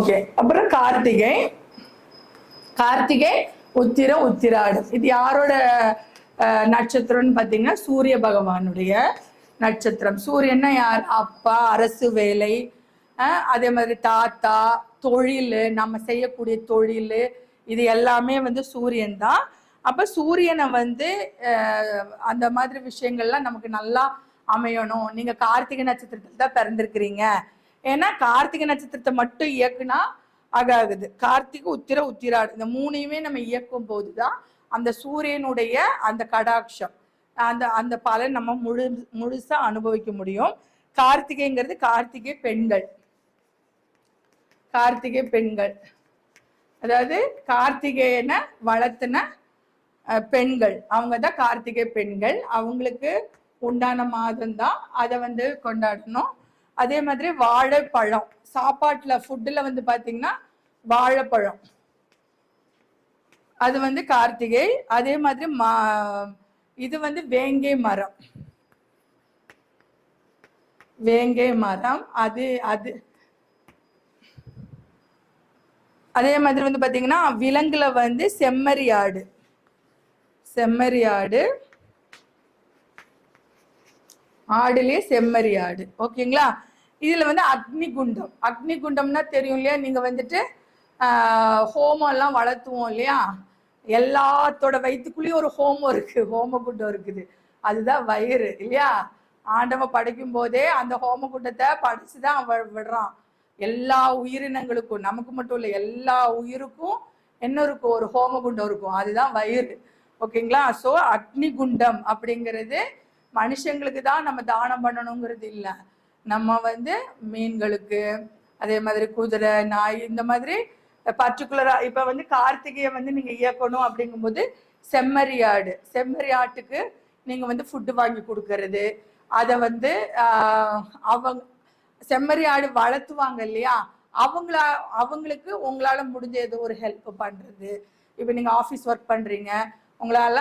Okay அப்புறம் கார்த்திகை. கார்த்திகை உத்திர உத்திராடம். இது யாரோட நட்சத்திரம்னு பார்த்தீங்கன்னா சூரிய பகவானுடைய நட்சத்திரம். சூரியன்னா யார்? அப்பா அரசு வேலை அதே மாதிரி தாத்தா தொழில் நம்ம செய்யக்கூடிய தொழில் இது எல்லாமே வந்து சூரியன் தான். அப்ப சூரியனை வந்து அந்த மாதிரி விஷயங்கள்லாம் நமக்கு நல்லா அமையணும். நீங்க கார்த்திகை நட்சத்திரத்தில் தான் பிறந்திருக்கிறீங்க. ஏன்னா கார்த்திகை நட்சத்திரத்தை மட்டும் இயக்குனா ஆகாகுது கார்த்திகை உத்திர உத்திராடு இந்த மூணையுமே நம்ம இயக்கும் போதுதான் அந்த சூரியனுடைய அந்த கடாட்சம். அந்த அந்த பலன் நம்ம முழு முழுசா அனுபவிக்க முடியும். கார்த்திகைங்கிறது கார்த்திகை பெண்கள். கார்த்திகை பெண்கள். அதாவது கார்த்திகேயனை வளர்த்துன பெண்கள். அவங்க தான் கார்த்திகை பெண்கள். அவங்களுக்கு உண்டான மாதம் தான் அதை வந்து கொண்டாடணும். அதே மாதிரி வாழைப்பழம். சாப்பாட்டில் ஃபுட்டில் வந்து பார்த்தீங்கன்னா வாழைப்பழம். அது வந்து கார்த்திகை. அதே மாதிரி மா இது வந்து வேங்கை மரம். வேங்கை மரம். அது அது. அதே மாதிரி வந்து பாத்தீங்கன்னா விலங்குல வந்து செம்மறி ஆடு. செம்மறி ஆடு. ஆடுலயே செம்மறி ஆடு. ஓகேங்களா? இதுல வந்து அக்னி குண்டம் அக்னி குண்டம்னா தெரியும் இல்லையா? நீங்க வந்துட்டு ஹோமம் எல்லாம் வளர்த்துவோம் இல்லையா? எல்லாத்தோட வயிற்றுக்குள்ளேயும் ஒரு ஹோமம் இருக்கு. ஹோம குண்டம் இருக்குது. அதுதான் வயிறு இல்லையா? ஆண்டவ படைக்கும் போதே அந்த ஹோம குண்டத்தை படைச்சுதான் தான் விடுறான். எல்லா உயிரினங்களுக்கும் நமக்கு மட்டும் இல்லை எல்லா உயிருக்கும் என்ன இருக்கும் ஒரு ஹோம குண்டம் இருக்கும். அதுதான் வயிறு. ஓகேங்களா? ஸோ அக்னி குண்டம் அப்படிங்கிறது மனுஷங்களுக்கு தான் நம்ம தானம் பண்ணணுங்கிறது இல்லை. நம்ம வந்து மீன்களுக்கு அதே மாதிரி குதிரை நாய் இந்த மாதிரி பர்டிகுலரா இப்ப வந்து கார்த்திகையை வந்து நீங்க இயக்கணும் அப்படிங்கும்போது செம்மறி ஆடு. செம்மறி ஆட்டுக்கு நீங்க வந்து ஃபுட்டு வாங்கி கொடுக்கறது. அதை வந்து அவங்க செம்மறி ஆடு வளர்த்துவாங்க இல்லையா? அவங்களா அவங்களுக்கு உங்களால முடிஞ்ச ஏதோ ஒரு ஹெல்ப் பண்றது. இப்போ நீங்க ஆஃபீஸ் ஒர்க் பண்றீங்க. உங்களால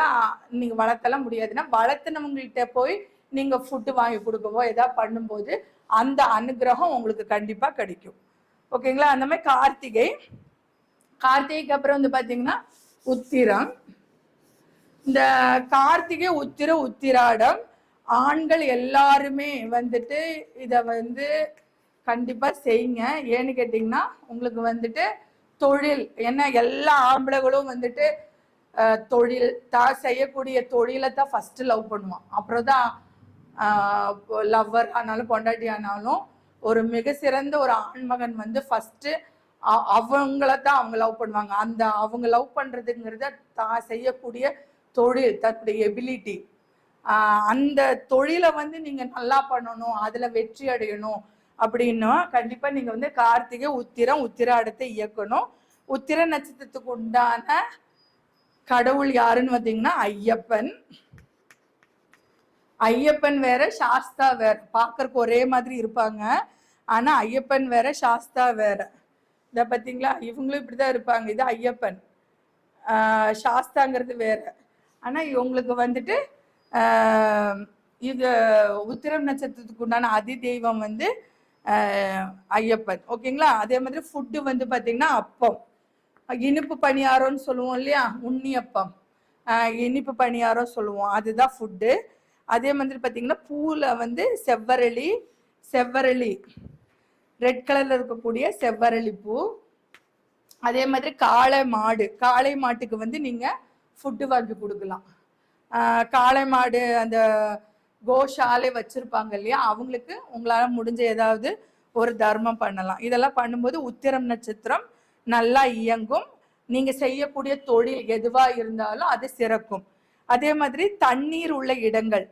நீங்கள் நீங்க வளர்த்தலாம் முடியாதுன்னா வளர்த்துனவங்கள்ட்ட போய் நீங்க ஃபுட்டு வாங்கி கொடுக்கவோ ஏதாவது பண்ணும்போது அந்த அனுகிரகம் உங்களுக்கு கண்டிப்பா கிடைக்கும். ஓகேங்களா? அந்த மாதிரி கார்த்திகை. கார்த்திகைக்கு அப்புறம் வந்து பாத்தீங்கன்னா உத்திரம். இந்த கார்த்திகை உத்திர உத்திராடம். ஆண்கள் எல்லாருமே வந்துட்டு இதை வந்து கண்டிப்பாக செய்யுங்க. ஏன்னு கேட்டிங்கன்னா உங்களுக்கு வந்துட்டு தொழில் ஏன்னா எல்லா ஆம்பளைகளும் வந்துட்டு தொழில் தான் செய்யக்கூடிய தொழிலை தான் ஃபஸ்ட்டு லவ் பண்ணுவான். அப்புறம் தான் லவ்வர் ஆனாலும் பொண்டாட்டி ஆனாலும் ஒரு மிக சிறந்த ஒரு ஆண்மகன் வந்து ஃபஸ்ட்டு அவங்கள தான் அவங்க லவ் பண்ணுவாங்க. அந்த அவங்க லவ் பண்ணுறதுங்கிறத தான் செய்யக்கூடிய தொழில் தன்னுடைய எபிலிட்டி அந்த தொழிலை வந்து நீங்கள் நல்லா பண்ணணும் அதில் வெற்றி அடையணும் அப்படின்னா கண்டிப்பாக நீங்கள் வந்து கார்த்திகை உத்திரம் உத்திராடத்தை இயக்கணும். உத்திர நட்சத்திரத்துக்கு உண்டான கடவுள் யாருன்னு பார்த்தீங்கன்னா ஐயப்பன். ஐயப்பன் வேற சாஸ்தா வேற. பார்க்கறக்கு ஒரே மாதிரி இருப்பாங்க. ஆனா ஐயப்பன் வேற சாஸ்தா வேற. இத பாத்தீங்களா? இவங்களும் இப்படிதான் இருப்பாங்க. இது ஐயப்பன். சாஸ்தாங்கிறது வேற. ஆனா இவங்களுக்கு வந்துட்டு இது உத்திரம் நட்சத்திரத்துக்கு உண்டான அதி தெய்வம் வந்து ஐயப்பன். ஓகேங்களா? அதே மாதிரி ஃபுட்டு வந்து பார்த்தீங்கன்னா அப்பம். இனிப்பு பணியாரம்னு சொல்லுவோம் இல்லையா? உண்ணியப்பம் இனிப்பு பணியாரம் சொல்லுவோம். அதுதான் ஃபுட்டு அதே மாதிரி பார்த்தீங்கன்னா பூவில் வந்து செவ்வரளி செவ்வரளி ரெட் கலரில் இருக்கக்கூடிய செவ்வரளி பூ. அதே மாதிரி காளை மாடு காளை மாட்டுக்கு வந்து நீங்கள் ஃபுட்டு வாங்கி கொடுக்கலாம். காளை மாடு அந்த கோஷாலை வச்சுருப்பாங்க இல்லையா அவங்களுக்கு உங்களால் முடிஞ்ச ஏதாவது ஒரு தர்மம் பண்ணலாம். இதெல்லாம் பண்ணும்போது உத்திரம் நட்சத்திரம் நல்லா இயங்கும். நீங்கள் செய்யக்கூடிய தொழில் எதுவாக இருந்தாலும் அது சிறக்கும். அதே மாதிரி தண்ணீர் உள்ள இடங்கள்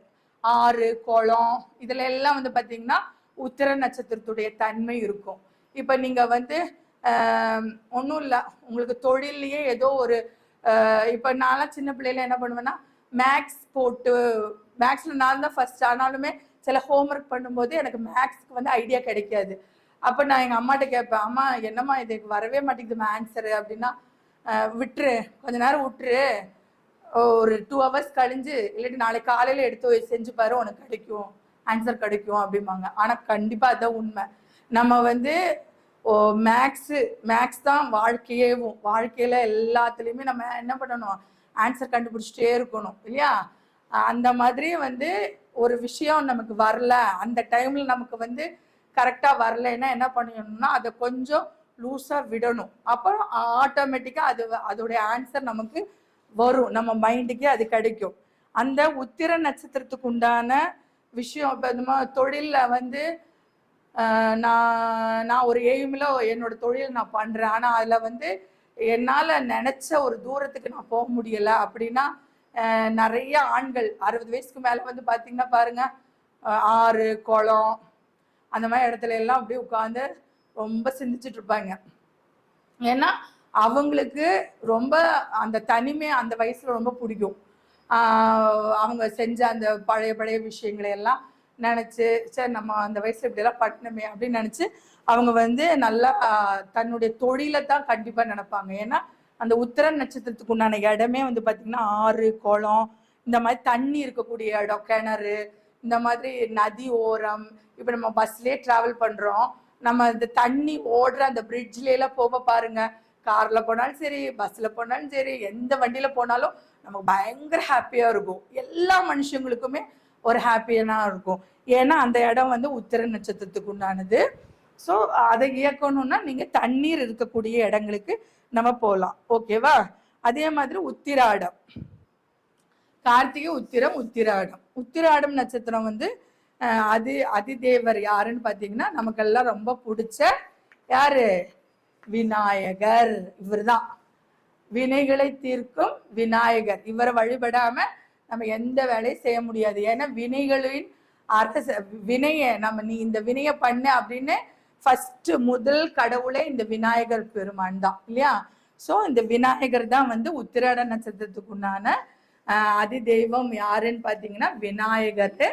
ஆறு குளம் இதுல எல்லாம் வந்து பாத்தீங்கன்னா உத்திர நட்சத்திரத்துடைய தன்மை இருக்கும். இப்ப நீங்க வந்து ஒன்றும் இல்லை. உங்களுக்கு தொழிலையே ஏதோ ஒரு இப்போ இப்ப நான்லாம் சின்ன பிள்ளையில என்ன பண்ணுவேன்னா மேக்ஸ் போட்டு மேக்ஸ்ல நான் தான் ஃபர்ஸ்ட் ஆனாலுமே சில ஹோம்ஒர்க் பண்ணும்போது எனக்கு மேக்ஸ்க்கு வந்து ஐடியா கிடைக்காது. அப்ப நான் எங்க அம்மாட்ட கேட்பேன் அம்மா என்னம்மா இதுக்கு வரவே மாட்டேங்குது ஆன்சரு அப்படின்னா விட்டுரு. கொஞ்ச நேரம் விட்டுரு. ஒரு டூ ஹவர்ஸ் கழிஞ்சு இல்லாட்டி நாளைக்கு காலையில எடுத்து செஞ்சு பாரு உனக்கு கிடைக்கும். ஆன்சர் கிடைக்கும் அப்படிம்பாங்க. ஆனா கண்டிப்பா அதான் உண்மை. நம்ம வந்து ஓ மேக்ஸு மேக்ஸ் தான் வாழ்க்கையேவும். வாழ்க்கையில் எல்லாத்துலேயுமே நம்ம என்ன பண்ணணும்? ஆன்சர் கண்டுபிடிச்சிட்டே இருக்கணும் இல்லையா? அந்த மாதிரி வந்து ஒரு விஷயம் நமக்கு வரல. அந்த டைமில் நமக்கு வந்து கரெக்டாக வரலைன்னா என்ன பண்ணணும்னா அதை கொஞ்சம் லூஸாக விடணும். அப்புறம் ஆட்டோமேட்டிக்காக அது அதோடைய ஆன்சர் நமக்கு வரும். நம்ம மைண்டுக்கு அது கிடைக்கும். அந்த உத்திர நட்சத்திரத்துக்கு உண்டான விஷயம் இப்போ இந்த மாதிரி தொழிலில் வந்து ஆஹ், நான் நான் ஒரு எய்மில் என்னோட தொழில் நான் பண்ணுறேன் ஆனால் அதில் வந்து என்னால் நினச்ச ஒரு தூரத்துக்கு நான் போக முடியலை அப்படின்னா நிறைய ஆண்கள் அறுபது வயசுக்கு மேலே வந்து பார்த்தீங்கன்னா பாருங்க ஆறு குளம் அந்த மாதிரி இடத்துல எல்லாம் அப்படியே உட்காந்து ரொம்ப சிந்திச்சுட்டு இருப்பாங்க. ஏன்னா அவங்களுக்கு ரொம்ப அந்த தனிமை அந்த வயசில் ரொம்ப பிடிக்கும். அவங்க செஞ்ச அந்த பழைய பழைய விஷயங்களை எல்லாம் நினச்சி சரி நம்ம அந்த வயசில் இப்படியெல்லாம் பட்டணுமே அப்படின்னு நினச்சி அவங்க வந்து நல்லா தன்னுடைய தொழிலை தான் கண்டிப்பாக நினைப்பாங்க. ஏன்னா அந்த உத்தர நட்சத்திரத்துக்கு உண்டான இடமே வந்து பார்த்திங்கன்னா ஆறு குளம் இந்த மாதிரி தண்ணி இருக்கக்கூடிய இடம் கிணறு இந்த மாதிரி நதி ஓரம். இப்போ நம்ம பஸ்லேயே ட்ராவல் பண்ணுறோம் நம்ம இந்த தண்ணி ஓடுற அந்த bridgeல போக பாருங்கள் காரில் போனாலும் சரி பஸ்ஸில் போனாலும் சரி எந்த வண்டியில் போனாலும் நமக்கு பயங்கர ஹாப்பியாக இருக்கும். எல்லா மனுஷங்களுக்குமே ஒரு ஹாப்பியனாக இருக்கும். ஏன்னா அந்த இடம் வந்து உத்திர நட்சத்திரத்துக்கு உண்டானது. ஸோ அதை இயக்கணும்னா நீங்கள் தண்ணீர் இருக்கக்கூடிய இடங்களுக்கு நம்ம போகலாம் ஓகேவா அதே மாதிரி உத்திராடம். கார்த்திகை உத்திரம் உத்திராடம். உத்திராடம் நட்சத்திரம் வந்து அது அதி அதிதேவர் யாருன்னு பார்த்தீங்கன்னா நமக்கெல்லாம் ரொம்ப பிடிச்ச யாரு? விநாயகர். இவர் தான் வினைகளை தீர்க்கும் விநாயகர். இவரை வழிபடாம நம்ம எந்த வேலையும் செய்ய முடியாது. ஏன்னா வினைகளின் அரச வினையை நம்ம நீ இந்த வினையை பண்ண அப்படின்னு ஃபர்ஸ்ட் முதல் கடவுளே இந்த விநாயகர் பெருமான் தான். இல்லையா? ஸோ இந்த விநாயகர் தான் வந்து உத்திராட நட்சத்திரத்துக்கு உண்டான அதி தெய்வம் யாருன்னு பார்த்தீங்கன்னா விநாயகர்.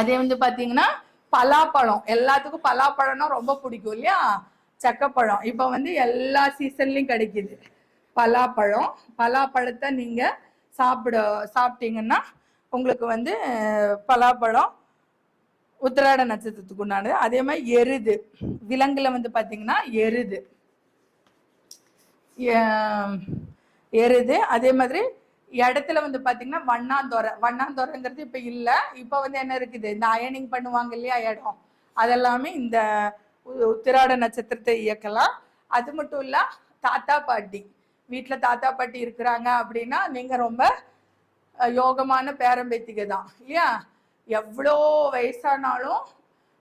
அதே வந்து பார்த்தீங்கன்னா பலாப்பழம். எல்லாத்துக்கும் பலாப்பழம்னா ரொம்ப பிடிக்கும் இல்லையா? சக்கப்பழம். இப்போ வந்து எல்லா சீசன்லையும் கிடைக்குது. பலாப்பழம். பலாப்பழத்தை நீங்கள் சாப்பிட சாப்பிட்டீங்கன்னா உங்களுக்கு வந்து பலாப்பழம் உத்திராட நட்சத்திரத்துக்கு உண்டானது. அதே மாதிரி எருது. விலங்குல வந்து பார்த்தீங்கன்னா எருது. எருது. அதே மாதிரி இடத்துல வந்து பார்த்தீங்கன்னா வண்ணாந்தோரை. வண்ணாந்தோரைங்கிறது இப்போ இல்லை. இப்போ வந்து என்ன இருக்குது? இந்த அயனிங் பண்ணுவாங்க இல்லையா இடம். அதெல்லாமே இந்த உத்திராட நட்சத்திரத்தை இயக்கலாம். அது மட்டும் இல்ல தாத்தா பாட்டி. வீட்டில் தாத்தா பாட்டி இருக்கிறாங்க அப்படின்னா நீங்கள் ரொம்ப யோகமான பேரம்பேத்திகை தான். இல்லையா? எவ்வளோ வயசானாலும்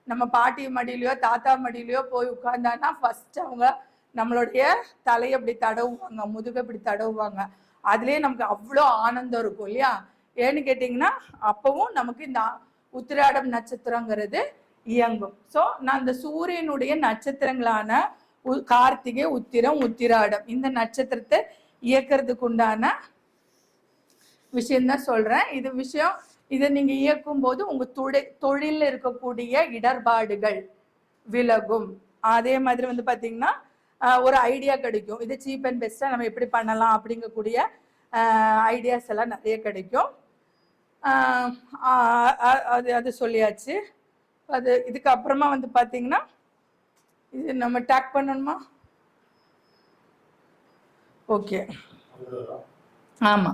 நம்ம பாட்டி மடியிலையோ தாத்தா மடியிலையோ போய் உட்கார்ந்தான்னா ஃபர்ஸ்ட் அவங்க நம்மளுடைய தலையை இப்படி தடவுவாங்க முதுகை இப்படி தடவுவாங்க. அதுலேயே நமக்கு அவ்வளோ ஆனந்தம் இருக்கும் இல்லையா? ஏன்னு கேட்டிங்கன்னா அப்பவும் நமக்கு இந்த உத்திராடம் நட்சத்திரங்கிறது இயங்கும். ஸோ நான் அந்த சூரியனுடைய நட்சத்திரங்களான உ- கார்த்திகை உத்திரம் உத்திராடம் இந்த நட்சத்திரத்தை இயக்கிறதுக்கு உண்டான விஷயம்தான் சொல்றேன். இது விஷயம் இதை நீங்க இயக்கும் போது உங்க தொழில் தொழிலில் இருக்கக்கூடிய இடர்பாடுகள் விலகும். அதே மாதிரி வந்து பாத்தீங்கன்னா ஒரு ஐடியா கிடைக்கும். இது சீப் அண்ட் பெஸ்டா நம்ம எப்படி பண்ணலாம் அப்படிங்கக்கூடிய ஐடியாஸ் எல்லாம் நிறைய கிடைக்கும். அது அது சொல்லியாச்சு. அது இதுக்கு அப்புறமா வந்து பாத்தீங்கன்னா இது நம்ம டேக் பண்ணணுமா? ஓகே ஆமா.